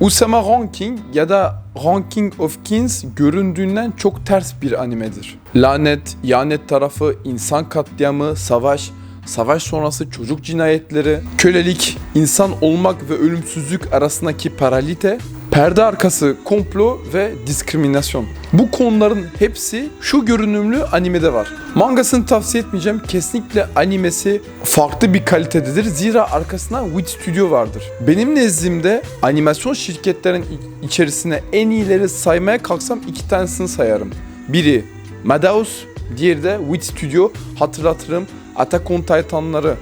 Usama Ranking ya da Ranking of Kings göründüğünden çok ters bir animedir. Lanet, ihanet tarafı, insan katliamı, savaş, savaş sonrası çocuk cinayetleri, kölelik, insan olmak ve ölümsüzlük arasındaki paralite, perde arkası komplo ve diskriminasyon. Bu konuların hepsi şu görünümlü animede var. Mangasını tavsiye etmeyeceğim. Kesinlikle animesi farklı bir kalitededir. Zira arkasında Wit Studio vardır. Benim nezdimde animasyon şirketlerin içerisine en iyileri saymaya kalksam iki tanesini sayarım. Biri Madhouse, diğeri de Wit Studio. Hatırlatırım Attack on Titan'ları,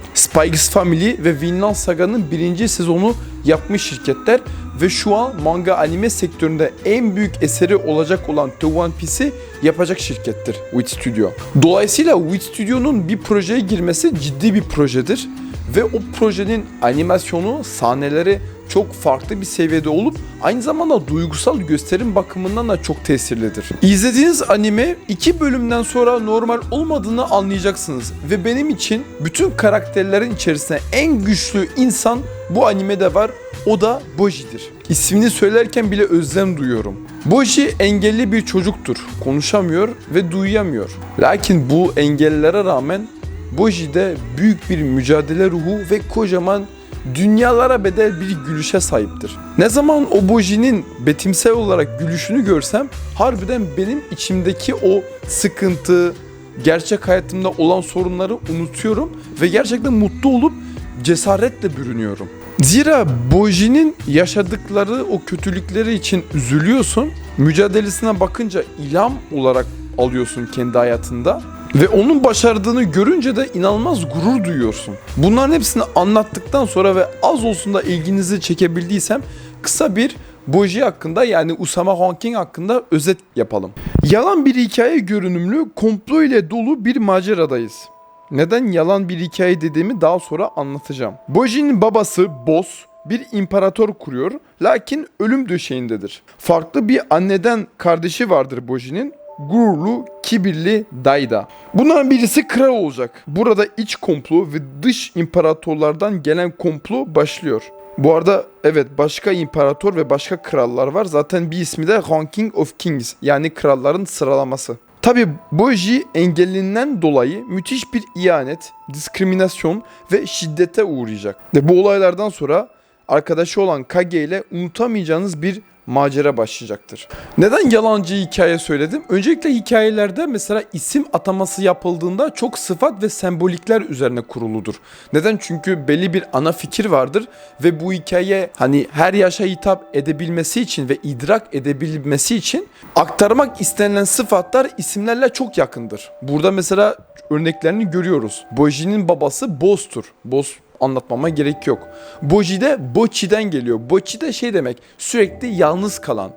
X Family ve Vinland Saga'nın birinci sezonu yapmış şirketler ve şu an manga anime sektöründe en büyük eseri olacak olan The One Piece'i yapacak şirkettir Wit Studio. Dolayısıyla Wit Studio'nun bir projeye girmesi ciddi bir projedir ve o projenin animasyonu, sahneleri çok farklı bir seviyede olup aynı zamanda duygusal gösterim bakımından da çok tesirlidir. İzlediğiniz anime iki bölümden sonra normal olmadığını anlayacaksınız ve benim için bütün karakterlerin içerisinde en güçlü insan bu animede var. O da Boji'dir. İsmini söylerken bile özlem duyuyorum. Boji engelli bir çocuktur. Konuşamıyor ve duyamıyor. Lakin bu engellere rağmen Boji'de büyük bir mücadele ruhu ve kocaman dünyalara bedel bir gülüşe sahiptir. Ne zaman o Boji'nin betimsel olarak gülüşünü görsem harbiden benim içimdeki o sıkıntı, gerçek hayatımda olan sorunları unutuyorum ve gerçekten mutlu olup cesaretle bürünüyorum. Zira Boji'nin yaşadıkları o kötülükleri için üzülüyorsun. Mücadelesine bakınca ilham olarak alıyorsun kendi hayatında. Ve onun başardığını görünce de inanılmaz gurur duyuyorsun. Bunların hepsini anlattıktan sonra ve az olsun da ilginizi çekebildiysem kısa bir Boji hakkında yani Usama Hanking hakkında özet yapalım. Yalan bir hikaye görünümlü komplo ile dolu bir maceradayız. Neden yalan bir hikaye dediğimi daha sonra anlatacağım. Boji'nin babası Boss bir imparator kuruyor lakin ölüm döşeğindedir. Farklı bir anneden kardeşi vardır Boji'nin gururlu, kibirli Dayda. Bunların birisi kral olacak. Burada iç komplo ve dış imparatorlardan gelen komplo başlıyor. Bu arada evet başka imparator ve başka krallar var. Zaten bir ismi de Ranking of Kings yani kralların sıralaması. Tabi Boji engellinden dolayı müthiş bir ihanet, diskriminasyon ve şiddete uğrayacak. Ve bu olaylardan sonra arkadaşı olan Kage ile unutamayacağınız bir macera başlayacaktır. Neden yalancı hikaye söyledim? Öncelikle hikayelerde mesela isim ataması yapıldığında çok sıfat ve sembolikler üzerine kuruludur. Neden? Çünkü belli bir ana fikir vardır ve bu hikaye hani her yaşa hitap edebilmesi için ve idrak edebilmesi için aktarmak istenilen sıfatlar isimlerle çok yakındır. Burada mesela örneklerini görüyoruz. Boji'nin babası Boz'tur. Boz anlatmama gerek yok. Boji de Bochi'den geliyor. Bochi de şey demek sürekli yalnız kalan.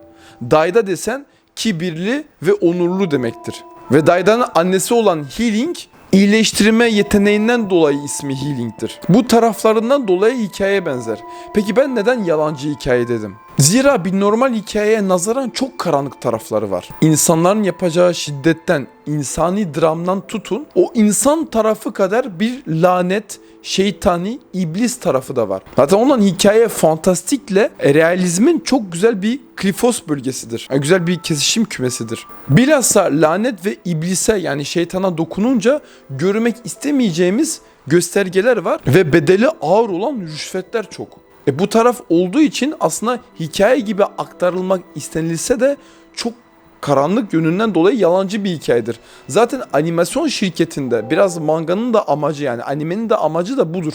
Dayda desen kibirli ve onurlu demektir. Ve Dayda'nın annesi olan Healing iyileştirme yeteneğinden dolayı ismi Healing'tir. Bu taraflarından dolayı hikayeye benzer. Peki ben neden yalancı hikaye dedim? Zira bir normal hikayeye nazaran çok karanlık tarafları var. İnsanların yapacağı şiddetten, insani dramdan tutun, o insan tarafı kadar bir lanet, şeytani, iblis tarafı da var. Zaten olan hikaye fantastikle realizmin çok güzel bir klifos bölgesidir. Yani güzel bir kesişim kümesidir. Bilhassa lanet ve iblise yani şeytana dokununca görmek istemeyeceğimiz göstergeler var ve bedeli ağır olan rüşvetler çok. E bu taraf olduğu için aslında hikaye gibi aktarılmak istenilse de çok karanlık yönünden dolayı yalancı bir hikayedir. Zaten animasyon şirketinde biraz manganın da amacı yani animenin de amacı da budur.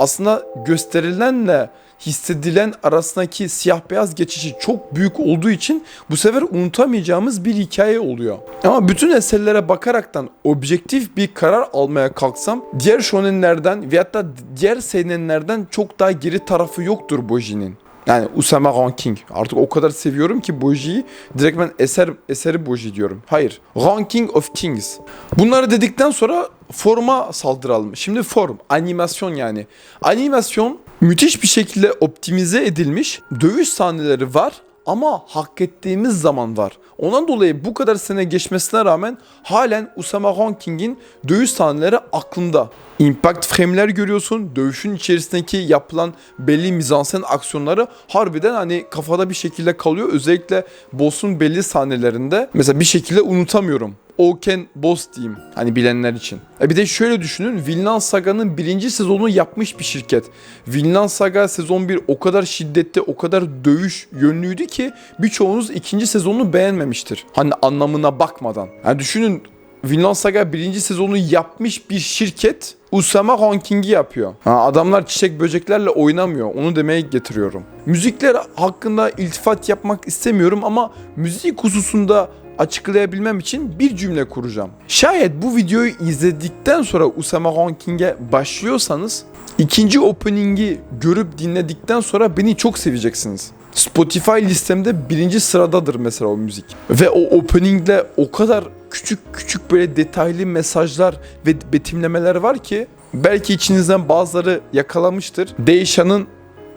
Aslında gösterilenle hissedilen arasındaki siyah beyaz geçişi çok büyük olduğu için bu sefer unutamayacağımız bir hikaye oluyor. Ama bütün eserlere bakaraktan objektif bir karar almaya kalksam diğer shonenlerden veyahut da diğer seinenlerden çok daha geri tarafı yoktur Boji'nin. Yani Usama Ranking. Artık o kadar seviyorum ki Boji'yi direkt ben eser eseri Boji diyorum. Hayır. Ranking of Kings. Bunları dedikten sonra forma saldıralım. Şimdi form, animasyon yani. Animasyon müthiş bir şekilde optimize edilmiş dövüş sahneleri var ama hak ettiğimiz zaman var. Ondan dolayı bu kadar sene geçmesine rağmen halen Usama Ranking'in dövüş sahneleri aklımda. Impact frame'ler görüyorsun. Dövüşün içerisindeki yapılan belli mizansen aksiyonları harbiden hani kafada bir şekilde kalıyor. Özellikle boss'un belli sahnelerinde mesela bir şekilde unutamıyorum. Oken Boss diyeyim hani bilenler için. E bir de şöyle düşünün Vinland Saga'nın birinci sezonunu yapmış bir şirket. Vinland Saga sezon 1 o kadar şiddetli o kadar dövüş yönlüydü ki birçoğunuz ikinci sezonunu beğenmemiştir. Hani anlamına bakmadan. Yani düşünün Vinland Saga birinci sezonu yapmış bir şirket Usama Ranking'i yapıyor. Ha, adamlar çiçek böceklerle oynamıyor. Onu demeye getiriyorum. Müzikler hakkında iltifat yapmak istemiyorum ama müzik hususunda açıklayabilmem için bir cümle kuracağım. Şayet bu videoyu izledikten sonra Usama Ranking'e başlıyorsanız ikinci opening'i görüp dinledikten sonra beni çok seveceksiniz. Spotify listemde birinci sıradadır mesela o müzik. Ve o openingle o kadar küçük küçük böyle detaylı mesajlar ve betimlemeler var ki belki içinizden bazıları yakalamıştır. Değişan'ın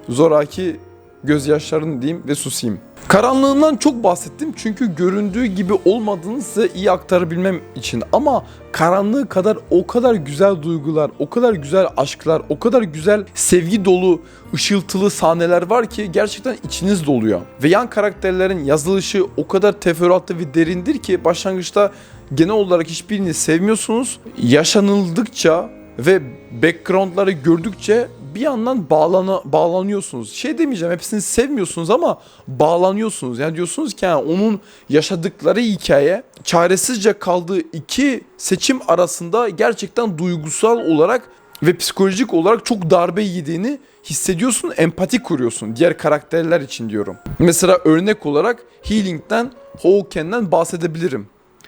zoraki gözyaşlarını diyeyim ve susayım. Karanlığından çok bahsettim çünkü göründüğü gibi olmadığını size iyi aktarabilmem için ama karanlığı kadar o kadar güzel duygular, o kadar güzel aşklar, o kadar güzel sevgi dolu, ışıltılı sahneler var ki gerçekten içiniz doluyor. Ve yan karakterlerin yazılışı o kadar teferruatlı ve derindir ki başlangıçta genel olarak hiçbirini sevmiyorsunuz. Yaşanıldıkça ve backgroundları gördükçe bir yandan bağlana, bağlanıyorsunuz. Şey demeyeceğim hepsini sevmiyorsunuz ama bağlanıyorsunuz. Yani diyorsunuz ki yani onun yaşadıkları hikaye çaresizce kaldığı iki seçim arasında gerçekten duygusal olarak ve psikolojik olarak çok darbe yediğini hissediyorsun, empati kuruyorsun diğer karakterler için diyorum. Mesela örnek olarak Healing'den, Hawken'den bahsedebilirim.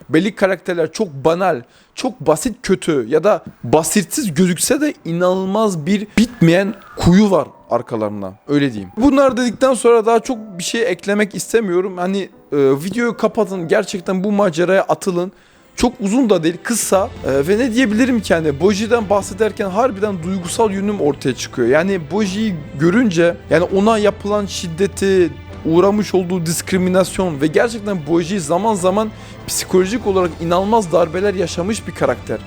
Belli karakterler çok banal, çok basit kötü ya da basitsiz gözükse de inanılmaz bir bitmeyen kuyu var arkalarında. Öyle diyeyim. Bunlar dedikten sonra daha çok bir şey eklemek istemiyorum. Hani e, videoyu kapatın. Gerçekten bu maceraya atılın. Çok uzun da değil, kısa E, ve ne diyebilirim ki hani Boji'den bahsederken harbiden duygusal yönüm ortaya çıkıyor. Yani Boji'yi görünce yani ona yapılan şiddeti, uğramış olduğu diskriminasyon ve gerçekten Boji zaman zaman psikolojik olarak inanılmaz darbeler yaşamış bir karakter.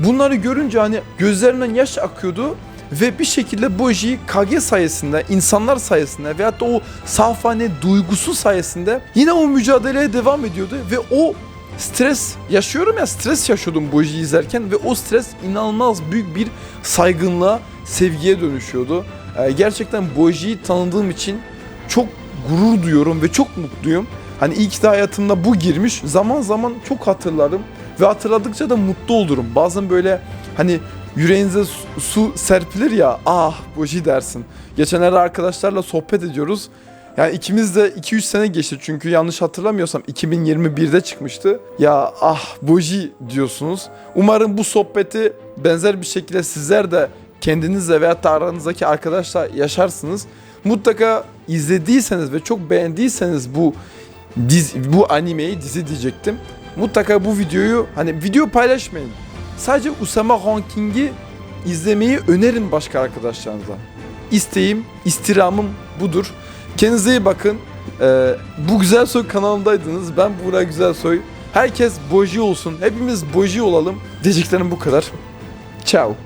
Bunları görünce hani gözlerinden yaş akıyordu ve bir şekilde Boji Kage sayesinde, insanlar sayesinde veyahut da o safhane duygusu sayesinde yine o mücadeleye devam ediyordu ve o stres yaşıyorum ya stres yaşıyordum Boji'yi izlerken ve o stres inanılmaz büyük bir saygınlığa, sevgiye dönüşüyordu. Ee, gerçekten Boji'yi tanıdığım için çok gurur duyuyorum ve çok mutluyum. Hani ilk de hayatımda bu girmiş. Zaman zaman çok hatırlarım ve hatırladıkça da mutlu olurum. Bazen böyle hani yüreğinize su, serpilir ya ah Boji dersin. Geçenlerde arkadaşlarla sohbet ediyoruz. Yani ikimiz de 2-3 sene geçti çünkü yanlış hatırlamıyorsam 2021'de çıkmıştı. Ya ah Boji diyorsunuz. Umarım bu sohbeti benzer bir şekilde sizler de kendinizle veya da aranızdaki arkadaşla yaşarsınız. Mutlaka izlediyseniz ve çok beğendiyseniz bu diz, bu animeyi dizi diyecektim. Mutlaka bu videoyu hani video paylaşmayın. Sadece Usama Ranking'i izlemeyi önerin başka arkadaşlarınıza. İsteğim, istirhamım budur. Kendinize iyi bakın. Ee, bu Güzel Soy kanalımdaydınız. Ben Buğra Güzel Soy. Herkes boji olsun. Hepimiz boji olalım. Diyeceklerim bu kadar. Ciao.